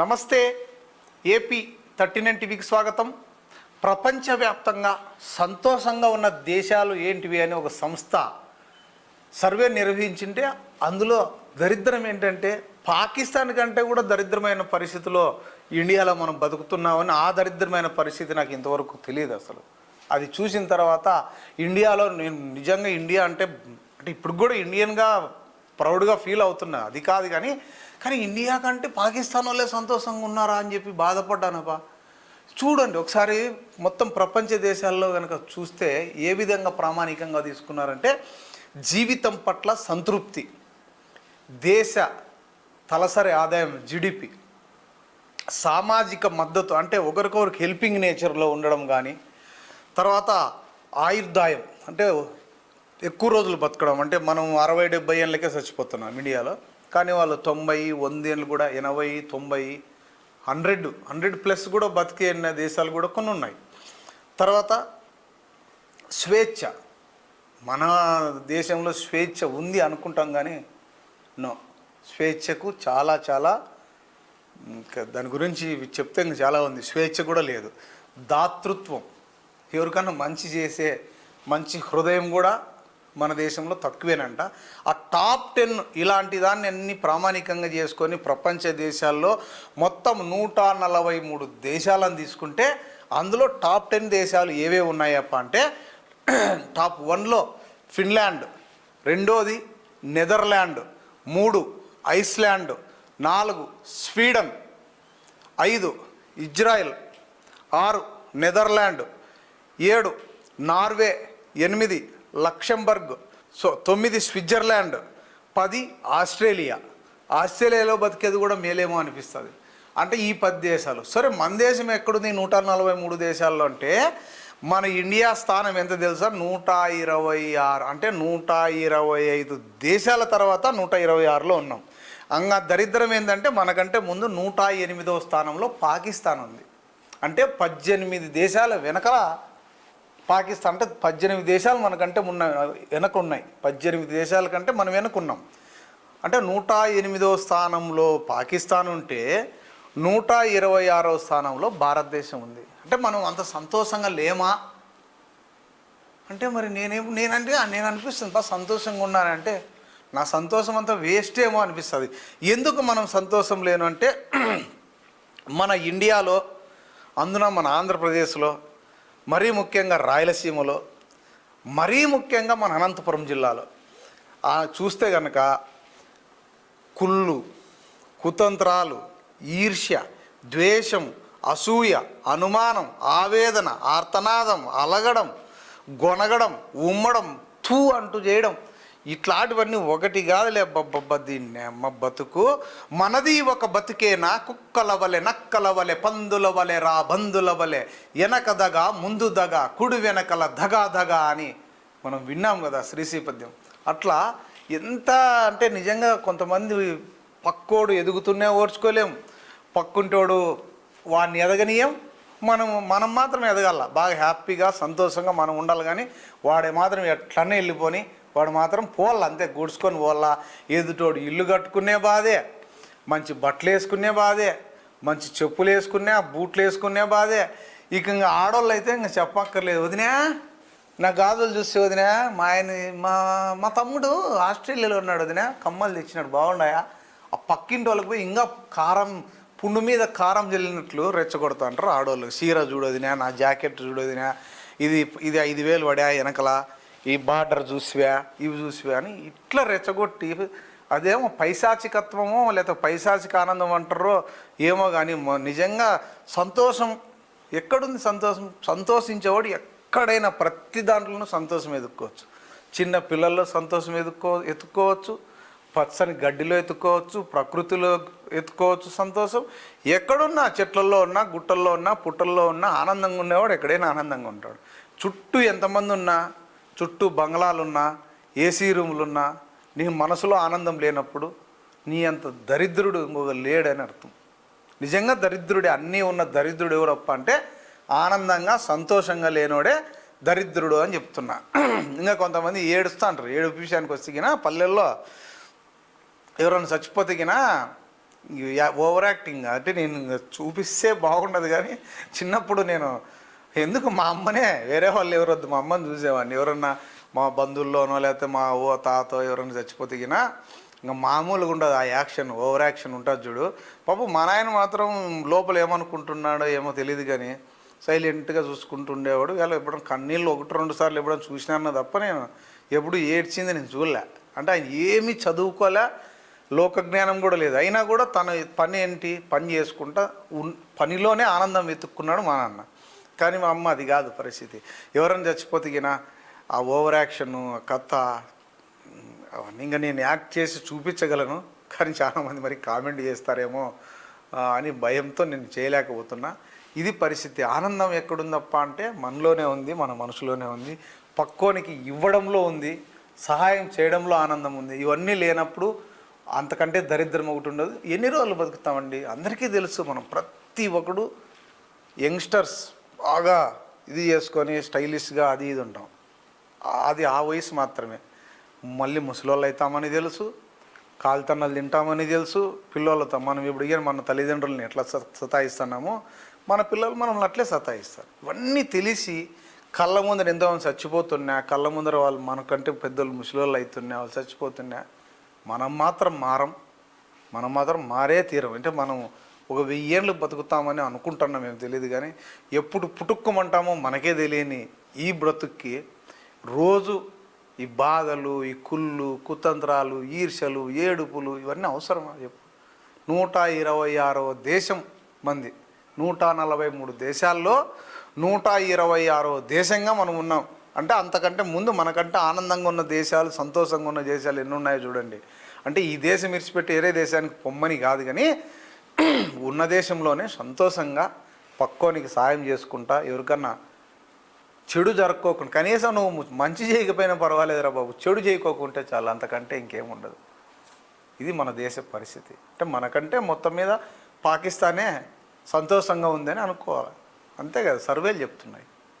నమస్తే AP thirty nine టీవీకి స్వాగతం. ప్రపంచవ్యాప్తంగా సంతోషంగా ఉన్న దేశాలు ఏంటివి అని ఒక సంస్థ సర్వే నిర్వహించింటే అందులో దరిద్రం ఏంటంటే పాకిస్తాన్ కంటే కూడా దరిద్రమైన పరిస్థితిలో ఇండియాలో మనం బతుకుతున్నామని ఆ దరిద్రమైన పరిస్థితి నాకు ఇంతవరకు తెలియదు అసలు. అది చూసిన తర్వాత ఇండియాలో నేను నిజంగా ఇండియా అంటే అంటే ఇప్పుడు కూడా ఇండియన్గా ప్రౌడ్గా ఫీల్ అవుతున్నా. అది కాదు కానీ కానీ ఇండియా కంటే పాకిస్తాన్ వాళ్ళే సంతోషంగా ఉన్నారా అని చెప్పి బాధపడ్డానబ్బా. చూడండి ఒకసారి మొత్తం ప్రపంచ దేశాల్లో కనుక చూస్తే ఏ విధంగా ప్రామాణికంగా తీసుకున్నారంటే జీవితం పట్ల సంతృప్తి దేశ తలసరి ఆదాయం జిడిపి సామాజిక మద్దతు అంటే ఒకరికొకరికి హెల్పింగ్ నేచర్లో ఉండడం కానీ తర్వాత ఆయుర్దాయం అంటే ఎక్కువ రోజులు బతకడం అంటే మనం అరవై డెబ్బై ఏళ్ళకే చచ్చిపోతున్నాం ఇండియాలో కానీ వాళ్ళు తొంభై వంద ఏళ్ళు కూడా ఎనభై తొంభై హండ్రెడ్ హండ్రెడ్ ప్లస్ కూడా బతికే దేశాలు కూడా కొన్ని ఉన్నాయి. తర్వాత స్వేచ్ఛ. మన దేశంలో స్వేచ్ఛ ఉంది అనుకుంటాం కానీ నో. స్వేచ్ఛకు చాలా చాలా ఇంకా దాని గురించి చెప్తే ఇంకా చాలా ఉంది. స్వేచ్ఛ కూడా లేదు. దాతృత్వం. ఎవరికన్నా మంచి చేసే మంచి హృదయం కూడా మన దేశంలో తక్కువేనంట. ఆ టాప్ టెన్ ఇలాంటి దాన్ని అన్ని ప్రామాణికంగా చేసుకొని ప్రపంచ దేశాల్లో మొత్తం నూట నలభై మూడు దేశాలను తీసుకుంటే అందులో టాప్ టెన్ దేశాలు ఏవే ఉన్నాయప్ప అంటే టాప్ వన్లో ఫిన్లాండ్ రెండోది నెదర్లాండ్ మూడు ఐస్లాండ్ నాలుగు స్వీడన్ ఐదు ఇజ్రాయెల్ ఆరు నెదర్లాండ్ ఏడు నార్వే ఎనిమిది లక్సెంబర్గ్ సో తొమ్మిది స్విట్జర్లాండ్ పది ఆస్ట్రేలియా. ఆస్ట్రేలియాలో బతికేది కూడా మేలేమో అనిపిస్తుంది. అంటే ఈ పది దేశాలు. సరే మన దేశం ఎక్కడుంది? నూట నలభై మూడు దేశాల్లో అంటే మన ఇండియా స్థానం ఎంత తెలుసా? నూట ఇరవై ఆరు. అంటే నూట ఇరవై ఐదు దేశాల తర్వాత నూట ఇరవై ఆరులో ఉన్నాం. అంగా దరిద్రం ఏంటంటే మనకంటే ముందు నూట ఎనిమిదవ స్థానంలో పాకిస్తాన్ ఉంది. అంటే పద్దెనిమిది దేశాల వెనకల పాకిస్తాన్ అంటే పద్దెనిమిది దేశాలు మనకంటే ఉన్న వెనక ఉన్నాయి పద్దెనిమిది దేశాల కంటే మనం వెనకున్నాం. అంటే నూట ఎనిమిదో స్థానంలో పాకిస్తాన్ ఉంటే నూట ఇరవై ఆరవ స్థానంలో భారతదేశం ఉంది. అంటే మనం అంత సంతోషంగా లేమా? అంటే మరి నేనేం నేనంటే నేను అనిపిస్తుంది బా సంతోషంగా ఉన్నానంటే నా సంతోషం అంతా వేస్ట్ ఏమో అనిపిస్తుంది. ఎందుకు మనం సంతోషం లేను అంటే మన ఇండియాలో అందున మన ఆంధ్రప్రదేశ్లో మరీ ముఖ్యంగా రాయలసీమలో మరీ ముఖ్యంగా మన అనంతపురం జిల్లాలో. చూస్తే కనుక కుళ్ళు కుతంత్రాలు ఈర్ష్య ద్వేషం అసూయ అనుమానం ఆవేదన ఆర్తనాదం అలగడం గొనగడం ఉమ్మడం తూ అంటూ చేయడం ఇట్లాంటివన్నీ ఒకటి కాదులే బబ్బబ్బ దీన్ని అమ్మ బతుకు. మనది ఒక బతుకేనా కుక్కల వలె నక్కల వలె పందుల వలె రా బంధుల వలె. వెనక దగ ముందు దగ కుడు వెనకల దగా దగ అని మనం విన్నాం కదా శ్రీశ్రీ పద్యం అట్లా ఎంత అంటే నిజంగా కొంతమంది పక్కోడు ఎదుగుతూనే ఓర్చుకోలేం. పక్కుంటోడు వాడిని ఎదగనీయం. మనం మనం మాత్రం ఎదగాల. బాగా హ్యాపీగా సంతోషంగా మనం ఉండాలి కానీ వాడే మాత్రం ఎట్లనే వెళ్ళిపోని వాడు మాత్రం పోవాలి అంతే గుడ్చుకొని పోవాలా ఎదుటోడు ఇల్లు కట్టుకునే బాధే మంచి బట్టలు వేసుకునే బాధే మంచి చెప్పులు వేసుకునే బూట్లు వేసుకునే బాధే. ఇక ఇంకా ఆడవాళ్ళు అయితే ఇంకా చెప్పక్కర్లేదు. వదినా నా గాజులు చూస్తే వదినా మా ఆయన మా మా తమ్ముడు ఆస్ట్రేలియాలో ఉన్నాడు వదినా కమ్మలు తెచ్చినాడు బాగున్నాయా? ఆ పక్కింటి వాళ్ళకి పోయి ఇంకా కారం పుండు మీద కారం జల్లినట్లు రెచ్చగొడతా అంటారు ఆడవాళ్ళు చీర చూడొదినా నా జాకెట్ చూడొదినా ఇది ఇది ఐదు వేలు పడా వెనకల. ఈ బార్డర్ చూసివా ఇవి చూసివా అని ఇట్లా రెచ్చగొట్టి అదేమో పైశాచికత్వమో లేకపోతే పైశాచిక ఆనందం అంటారో ఏమో కానీ నిజంగా సంతోషం ఎక్కడుంది సంతోషం? సంతోషించేవాడు ఎక్కడైనా ప్రతి దాంట్లోనూ సంతోషం ఎదుక్కోవచ్చు చిన్న పిల్లల్లో సంతోషం ఎదుక్కో ఎత్తుకోవచ్చు పచ్చని గడ్డిలో ఎత్తుకోవచ్చు ప్రకృతిలో ఎత్తుకోవచ్చు సంతోషం. ఎక్కడున్నా చెట్లలో ఉన్నా గుట్టల్లో ఉన్నా పుట్టల్లో ఉన్నా ఆనందంగా ఉండేవాడు ఎక్కడైనా ఆనందంగా ఉంటాడు. చుట్టూ ఎంతమంది ఉన్నా చుట్టూ బంగ్లాలున్నా ఏసీ రూములున్నా నీ మనసులో ఆనందం లేనప్పుడు నీ అంత దరిద్రుడు ఇంకొక లేడని అర్థం. నిజంగా దరిద్రుడే అన్నీ ఉన్న దరిద్రుడు ఎవరప్ప అంటే ఆనందంగా సంతోషంగా లేనోడే దరిద్రుడు అని చెప్తున్నా. ఇంకా కొంతమంది ఏడుస్తూ అంటారు ఏడు విషయానికి వస్తే పల్లెల్లో ఎవరైనా చచ్చిపోతే ఓవర్ యాక్టింగ్ అంటే నేను చూపిస్తే బాగుండదు కానీ చిన్నప్పుడు నేను ఎందుకు మా అమ్మనే? వేరే వాళ్ళు ఎవరొద్దు మా అమ్మని చూసేవాడిని. ఎవరన్నా మా బంధువుల్లోనో లేకపోతే మా ఓ తాతో ఎవరైనా చచ్చిపోతేగినా ఇంకా మామూలుగా ఉండదు ఆ యాక్షన్ ఓవర్ యాక్షన్ ఉంటుంది చూడు. పాపం మా నాయన మాత్రం లోపల ఏమనుకుంటున్నాడో ఏమో తెలియదు కానీ సైలెంట్గా చూసుకుంటుండేవాడు. ఉండేవాడు ఎప్పుడైనా కన్నీళ్ళు ఒకటి రెండు సార్లు ఎప్పుడైనా చూసినాను తప్ప నేను ఎప్పుడు ఏడ్చింది నేను చూడలే. అంటే ఆయన ఏమీ చదువుకోలే లోక జ్ఞానం కూడా లేదు. అయినా కూడా తన పని ఏంటి? పని చేసుకుంటా ఉన్ పనిలోనే ఆనందం వెతుక్కున్నాడు మా నాన్న. కానీ మా అమ్మ అది కాదు పరిస్థితి. ఎవరైనా చచ్చిపోతే గిన ఆ ఓవర్ యాక్షన్ ఆ కథ అవన్నీ ఇంకా నేను యాక్ట్ చేసి చూపించగలను. కానీ చాలామంది మరి కామెంట్ చేస్తారేమో అని భయంతో నేను చేయలేకపోతున్నా. ఇది పరిస్థితి. ఆనందం ఎక్కడుందప్ప అంటే మనలోనే ఉంది మన మనసులోనే ఉంది. పక్కోనికి ఇవ్వడంలో ఉంది సహాయం చేయడంలో ఆనందం ఉంది. ఇవన్నీ లేనప్పుడు అంతకంటే దరిద్రం ఒకటి ఉండదు. ఎన్ని రోజులు బతుకుతామండి? అందరికీ తెలుసు మనం ప్రతి ఒక్కడు యంగ్స్టర్స్ బాగా ఇది చేసుకొని స్టైలిష్గా అది ఇది ఉంటాం. అది ఆ వయసు మాత్రమే. మళ్ళీ ముసలోళ్ళు అవుతామని తెలుసు కాలుతన్నలు తింటామని తెలుసు పిల్లలతో మనం ఇప్పుడు ఇక మన తల్లిదండ్రులని ఎట్లా సతాయిస్తున్నామో మన పిల్లలు మనల్ని అట్లే సతాయిస్తారు. ఇవన్నీ తెలిసి కళ్ళ ముందర ఎంతోమంది చచ్చిపోతున్నా కళ్ళ ముందర వాళ్ళు మనకంటే పెద్దలు ముసలోళ్ళు అవుతున్నా వాళ్ళు చచ్చిపోతున్నా మనం మాత్రం మారం. మనం మాత్రం మారే తీరం. అంటే మనం ఒక వెయ్యి ఏళ్ళు బతుకుతామని అనుకుంటున్నాం మేము తెలియదు కానీ ఎప్పుడు పుట్టుక్కుమంటామో మనకే తెలియని ఈ బ్రతుక్కి రోజు ఈ బాధలు ఈ కుళ్ళు కుతంత్రాలు ఈర్షలు ఏడుపులు ఇవన్నీ అవసరమా చెప్పు? నూట ఇరవై ఆరవ దేశం మంది. నూట నలభై మూడు దేశాల్లో నూట ఇరవై ఆరవ దేశంగా మనం ఉన్నాం. అంటే అంతకంటే ముందు మనకంటే ఆనందంగా ఉన్న దేశాలు సంతోషంగా ఉన్న దేశాలు ఎన్ని ఉన్నాయో చూడండి. అంటే ఈ దేశం విడిచిపెట్టి వేరే దేశానికి పొమ్మని కాదు కానీ ఉన్న దేశంలోనే సంతోషంగా పక్కోనికి సాయం చేసుకుంటా ఎవరికన్నా చెడు జరగకోకుండా కనీసం నువ్వు మంచి చేయకపోయినా పర్వాలేదురా బాబు చెడు చేయకోకుంటే చాలు అంతకంటే ఇంకేం ఉండదు. ఇది మన దేశ పరిస్థితి. అంటే మనకంటే మొత్తం మీద పాకిస్తానే సంతోషంగా ఉందని అనుకోవాలి. అంతే కదా సర్వేలు చెప్తున్నాయి.